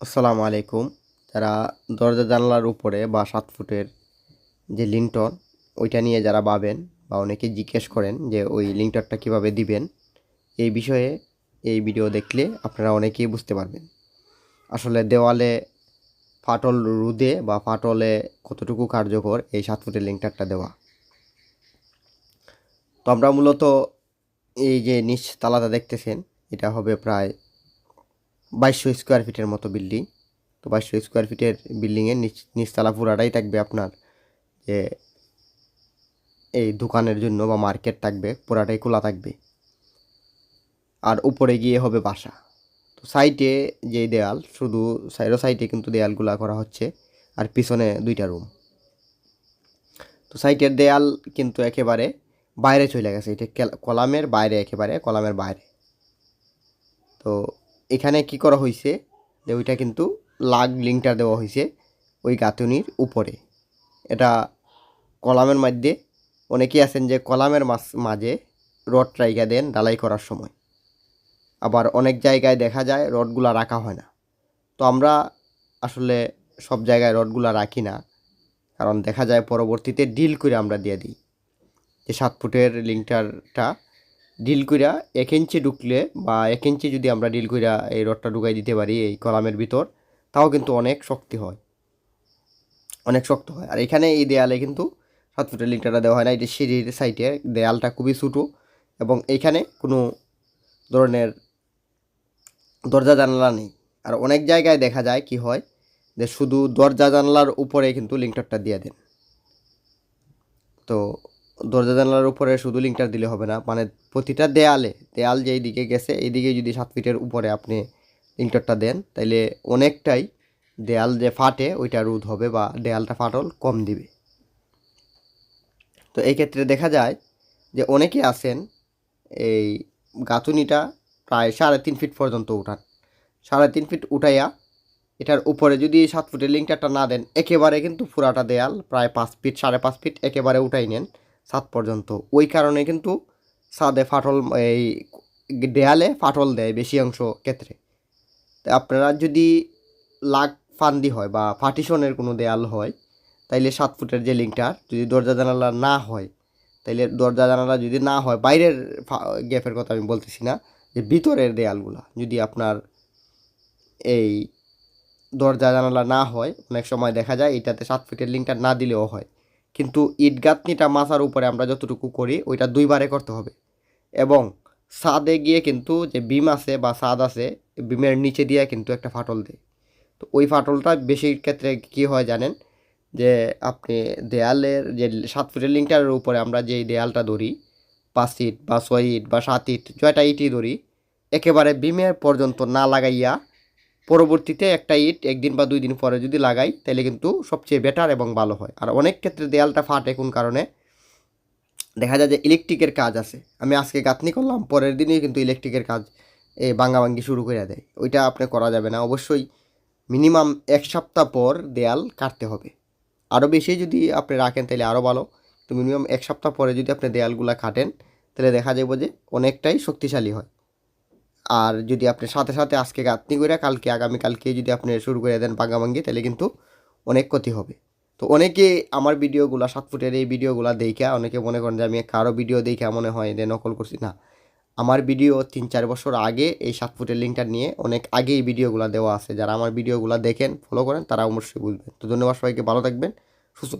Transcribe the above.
আসসালামু আলাইকুম। যারা দরজা জানলার উপরে বা সাত ফুটের যে লিংটন ওইটা নিয়ে যারা ভাবেন বা অনেকে জিজ্ঞেস করেন যে ওই লিংটনটা কীভাবে দিবেন, এই বিষয়ে এই ভিডিও দেখলে আপনারা অনেকেই বুঝতে পারবেন। আসলে দেওয়ালে ফাটল রুদে বা ফাটলে কতটুকু কার্যকর এই সাত ফুটের লিংটারটা দেওয়া। তো আমরা মূলত এই যে নিচ তালাটা দেখতেছেন, এটা হবে প্রায় বাইশশো স্কোয়ার ফিটের মতো বিল্ডিং তো বাইশশো স্কোয়ার ফিটের বিল্ডিংয়ের নিচ নিচতলা পুরাটাই থাকবে আপনার যে এই দোকানের জন্য বা মার্কেট থাকবে, পুরাটাই খোলা থাকবে। আর উপরে গিয়ে হবে বাসা। তো সাইডে যে দেয়াল, শুধু সাইডো সাইডে কিন্তু দেয়ালগুলা করা হচ্ছে। আর পিছনে দুইটা রুম তো সাইটের দেয়াল কিন্তু একেবারে বাইরে চলে গেছে। এটা কেল- কলামের বাইরে একেবারে, কলামের বাইরে। তো এখানে কি করা হয়েছে যে ওইটা কিন্তু লাগ লিঙ্কটা দেওয়া হয়েছে ওই গাঁথনির উপরে। এটা কলামের মধ্যে অনেকেই আছেন যে কলামের মাঝে রড রাইগা দেন ডালাই করার সময়। আবার অনেক জায়গায় দেখা যায় রডগুলা রাখা হয় না। তো আমরা আসলে সব জায়গায় রডগুলা রাখি না, কারণ দেখা যায় পরবর্তীতে ডিল করে আমরা দিয়ে দিই। যে সাত ফুটের লিঙ্কটারটা ডিল কইরা এক ইঞ্চি ঢুকলে বা এক ইঞ্চি যদি আমরা ডিল কইরা এই রডটা ঢুকাই দিতে পারি, এই কলামের ভিতর, তাও কিন্তু অনেক শক্তি হয়। অনেক শক্ত হয়। আর এখানে এই দেয়ালে কিন্তু সাত ফুটের লিঙ্কটারটা দেওয়া হয় না এটা সিঁড়ির সাইডে। দেয়ালটা খুবই ছোটো এবং এইখানে কোনো ধরনের দরজা জানালা নেই। আর অনেক জায়গায় দেখা যায় কি হয় যে শুধু দরজা জানলার উপরে কিন্তু লিঙ্কটারটা দিয়ে দেন। তো দরজা জানালার উপরে শুধু লিঙ্কটার দিলে হবে না। মানে প্রতিটা দেয়ালে, দেয়াল যেই দিকে গেছে, এই দিকে যদি সাত ফিটের উপরে আপনি লিঙ্কটারটা দেন, তাইলে অনেকটাই দেয়াল যে ফাটে, ওইটা রোধ হবে বা দেয়ালটা ফাটল কম দিবে। তো এই ক্ষেত্রে দেখা যায় যে অনেকে আছেন, এই গাঁথুনিটা প্রায় সাড়ে তিন ফিট পর্যন্ত উঠান। সাড়ে তিন ফিট উঠাইয়া এটার উপরে যদি সাত ফুটের লিঙ্কটারটা না দেন, একেবারে কিন্তু পুরাটা দেয়াল প্রায় পাঁচ ফিট, সাড়ে পাঁচ ফিট একেবারে উঠাই নেন। সাত পর্যন্ত। ওই কারণে কিন্তু ছাদে ফাটল, এই দেয়ালে ফাটল দেয় বেশি অংশ ক্ষেত্রে। তো আপনারা যদি লাগ ফান্দি হয় বা পার্টিশনের কোনো দেয়াল হয়, তাইলে সাত ফুটের যে লিঙ্কটার যদি দরজা জানালা না হয়, তাইলে দরজা জানালা যদি না হয়, বাইরের গ্যাপের কথা আমি বলতেছি না, যে ভিতরের দেয়ালগুলা যদি আপনার এই দরজা জানালা না হয়, অনেক সময় দেখা যায় এটাতে সাত ফিটের লিঙ্কটা না দিলেও হয়। কিন্তু ইট গাঁথনিটা মাথার উপরে আমরা যতটুকু করি, ওইটা দুইবারে করতে হবে। এবং ছাদে গিয়ে কিন্তু যে বিম আছে বা সাদ আছে, বিমের নিচে দিয়ে কিন্তু একটা ফাটল দেয়। তো ওই ফাটলটা বেশি ক্ষেত্রে কি হয় জানেন? যে আপনি দেয়ালের যে সাত ফুটের লিঙ্কটার উপরে আমরা যেই দেয়ালটা ধরি, পাঁচ ইট বা ছয় ইট বা সাত ইট জয়টা ইটই ধরি, একেবারে বিমের পর্যন্ত না লাগাইয়া পরবর্তীতে একটা ইট একদিন বা দুই দিন পরে যদি লাগাই তাহলে কিন্তু সবচেয়ে বেটার এবং ভালো হয়। আর অনেক ক্ষেত্রে দেয়ালটা ফাটে কোন কারণে? দেখা যায় যে ইলেকট্রিকের কাজ আছে। আমি আজকে গাঁথনি করলাম, পরের দিনই কিন্তু ইলেকট্রিকের কাজ এই ভাঙ্গাভাঙ্গি শুরু করে দেয়। ওইটা আপনি করা যাবে না। অবশ্যই মিনিমাম এক সপ্তাহ পর দেয়াল কাটতে হবে। আরও বেশি যদি আপনি রাখেন তাহলে আরও ভালো। তো মিনিমাম এক সপ্তাহ পরে যদি আপনি দেয়ালগুলো কাটেন তাহলে দেখা যাবে যে অনেকটাই শক্তিশালী হয়। আর যদি আপনি সাথে সাথে আজকে গাঁথনি করে কালকে আগামী কালকে যদি আপনি শুরু করে দেন ভাঙ্গাভাঙ্গি, তাহলে কিন্তু অনেক ক্ষতি হবে। তো অনেকে আমার ভিডিওগুলো, সাত ফুটের এই ভিডিওগুলো দেখা, অনেকে মনে করেন যে আমি কারও ভিডিও দেখা মনে হয় যে নকল করছি। না, আমার ভিডিও তিন চার বছর আগে এই সাত ফুটের লিঙ্কটা নিয়ে অনেক আগে এই ভিডিওগুলো দেওয়া আছে। যারা আমার ভিডিওগুলো দেখেন ফলো করেন, তারা অবশ্যই বুঝবেন। তো ধন্যবাদ সবাইকে, ভালো থাকবেন, সুস্থ।